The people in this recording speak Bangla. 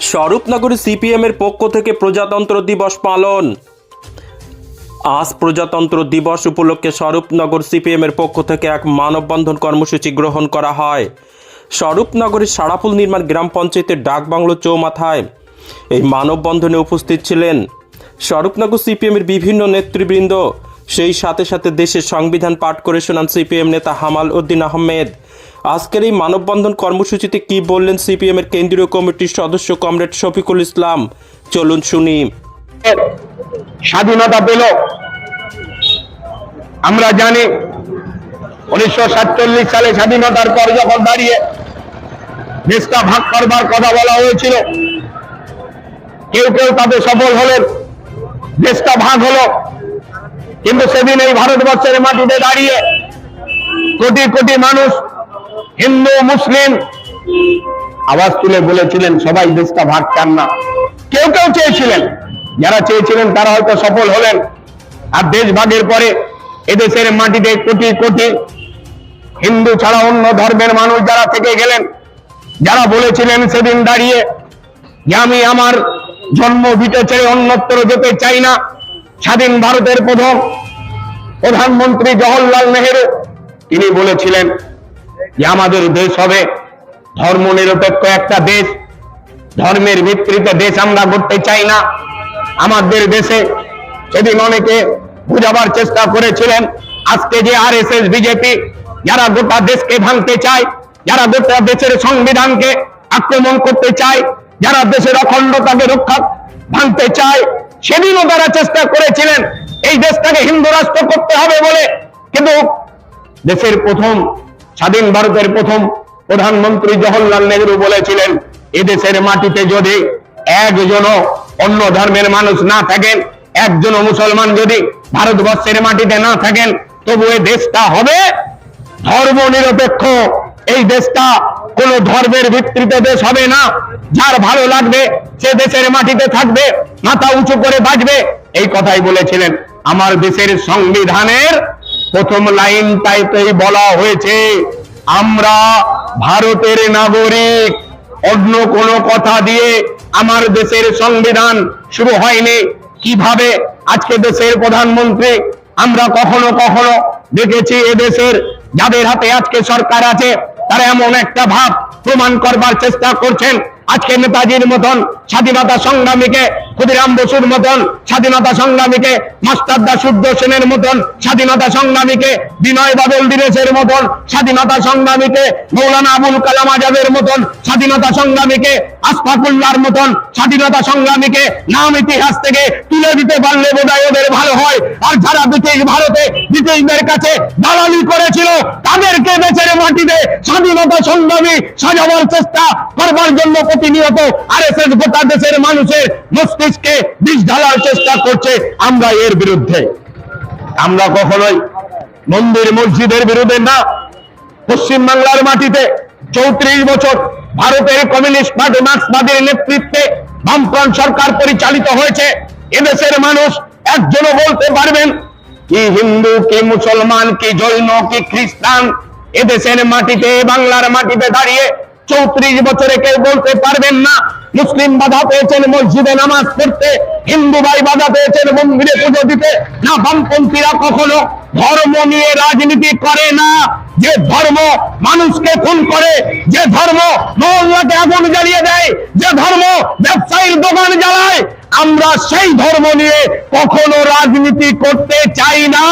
স্বরূপনগরে সিপিএম এর পক্ষ থেকে প্রজাতন্ত্র দিবস পালন। আজ প্রজাতন্ত্র দিবস উপলক্ষে স্বরূপনগর সিপিএম এর পক্ষ থেকে এক মানববন্ধন কর্মসূচি গ্রহণ করা হয়। স্বরূপনগরের সারাফুল নির্মাণ গ্রাম পঞ্চায়েতের ডাকবাংলো চৌমাথায় এই মানববন্ধনে উপস্থিত ছিলেন স্বরূপনগর সিপিএমের বিভিন্ন নেতৃবৃন্দ। সেই সাথে সাথে দেশের সংবিধান পাঠ করে শোনান সিপিএম নেতা হামাল উদ্দিন আহমেদ। আজকের এই মানববন্ধন কর্মসূচিতে কি বললেন সিপিএম এর কেন্দ্রীয় কমিটির সদস্য কমরেড শফিকুল ইসলাম? চলুন শুনি। স্বাধীনতা পেল। আমরা জানি উনিশশো সাতচল্লিশ সালে স্বাধীনতার পর যখন দাঁড়িয়ে দেশটা ভাগ করবার কথা বলা হয়েছিল, কেউ কেউ তাতে সফল হলেন, দেশটা ভাগ হলো। কিন্তু সেদিন এই ভারতবর্ষের মাটিতে দাঁড়িয়ে কোটি কোটি মানুষ হিন্দু, মুসলিম। আওয়াজ তুলে বলেছিলেন, সবাই দেশটা ভাগ চান না। কেউ কেউ চেয়েছিলেন। যারা চেয়েছিলেন, তারা হয়তো সফল হলেন। আর দেশ ভাগের পরে এদেশের মাটিতে কোটি কোটি হিন্দু ছাড়া অন্য ধর্মের মানুষ যারা থেকে গেলেন, যারা বলেছিলেন সেদিন দাঁড়িয়ে যে আমি আমার জন্ম ভিটে ছেড়ে অন্যত্র যেতে চাই না। স্বাধীন ভারতের প্রথম প্রধানমন্ত্রী জওহরলাল নেহেরু, তিনি বলেছিলেন যে আমাদের দেশ হবে ধর্মনিরপেক্ষ একটা দেশ, ধর্মের ভিত্তিতে দেশ আমরা করতে চাই না। আমাদের দেশে সেদিন অনেকে বুঝাবার চেষ্টা করেছিলেন, আজকে যে আর এস এস বিজেপি যারা গোটা দেশকে ভাঙতে চায়, যারা গোটা দেশের সংবিধানকে আক্রমণ করতে চায়, যারা দেশের অখণ্ডতাকে রক্ষা ভাঙতে চায়, সেদিনও তারা চেষ্টা করেছিলেন, এই দেশটাকে হিন্দু রাষ্ট্র করতে হবে বলে। কিন্তু দেশের প্রথম স্বাধীন ভারতের প্রথম প্রধানমন্ত্রী জওহরলাল নেহরু বলেছিলেন, এদেশের মাটিতে যদি একজনও অন্য ধর্মের মানুষ না থাকেন, একজনও মুসলমান যদি ভারতবর্ষের মাটিতে না থাকেন, তবু এ দেশটা হবে ধর্ম নিরপেক্ষ এই দেশটা কোন ধর্মের ভিত্তিতে দেশ হবে না। যার ভালো লাগবে, সে দেশের মাটিতে থাকবে, মাথা উঁচু করে বাঁচবে। এই কথাই বলেছিলেন আমার দেশের সংবিধানের প্রথম লাইনটাইতেই বলা হয়েছে, আমরা ভারতের নাগরিক। অন্য কোনো কথা দিয়ে আমার দেশের সংবিধান শুরু হয়নি। কীভাবে আজকে দেশের প্রধানমন্ত্রী আমরা কখনো কখনো দেখেছি এদেশের যাদের হাতে আজকে সরকার আছে, তারা এমন একটা ভাব প্রমাণ করবার চেষ্টা করছেন। আজকে নেতাজির মতন স্বাধীনতা সংগ্রামীকে ক্ষুদিরাম বসুর মতন স্বাধীনতা সংগ্রামীকে মাস্টারদা সূর্য সেনের মতন স্বাধীনতা সংগ্রামীকে বিনয় বাদল দীনেশের মতন স্বাধীনতা সংগ্রামীকে মৌলানা আবুল কালাম আজাদের মতন স্বাধীনতা সংগ্রামীকে আসফাকুল্লার মতন স্বাধীনতা সংগ্রামীকে নাম ইতিহাস থেকে তুলে দিতে পারলে বোধহয় ওদের ভালো হয়। আর যারা ব্রিটিশ ভারতে ব্রিটিশদের কাছে দালালি করেছিল, তাদেরকে দেশের মাটিতে স্বাধীনতা সংগ্রামী সাজাবার চেষ্টা করবার জন্য প্রতিনিয়ত আর এস এস গোটা দেশের মানুষের মস্তিষ্কে বিষ ঢালার চেষ্টা করছে আমরা এর বিরুদ্ধে। আমরা কখনোই মন্দির মসজিদের বিরুদ্ধে না, পশ্চিম বাংলার মাটিতে চৌত্রিশ বছর ভারতের কমিউনিস্ট পার্টি মার্ক্সবাদীর নেতৃত্বে বামফ্রন্ট সরকার পরিচালিত হয়েছে। এদেশের মানুষ একজনও বলতে পারবেন, কি হিন্দু, কি মুসলমান, কি জৈন, কি খ্রিস্টান, এদেশের মাটিতে, বাংলার মাটিতে দাঁড়িয়ে চৌত্রিশ বছরে কেউ বলতে পারবেন না। মুসলিম বাধা পেয়েছেন মসজিদে নামাজ পড়তে, হিন্দু ভাই বাধা পেয়েছেন মন্দিরে পুজো দিতে। না, বামপন্থীরা কখনো ধর্ম নিয়ে রাজনীতি করে না। যে ধর্ম মানুষকে খুন করে, যে ধর্ম মহল্লাকে আগুন জ্বালিয়ে দেয়, যে ধর্ম ব্যবসায়ীর দোকান জ্বালায়, আমরা সেই ধর্ম নিয়ে কখনো রাজনীতি করতে চাই না।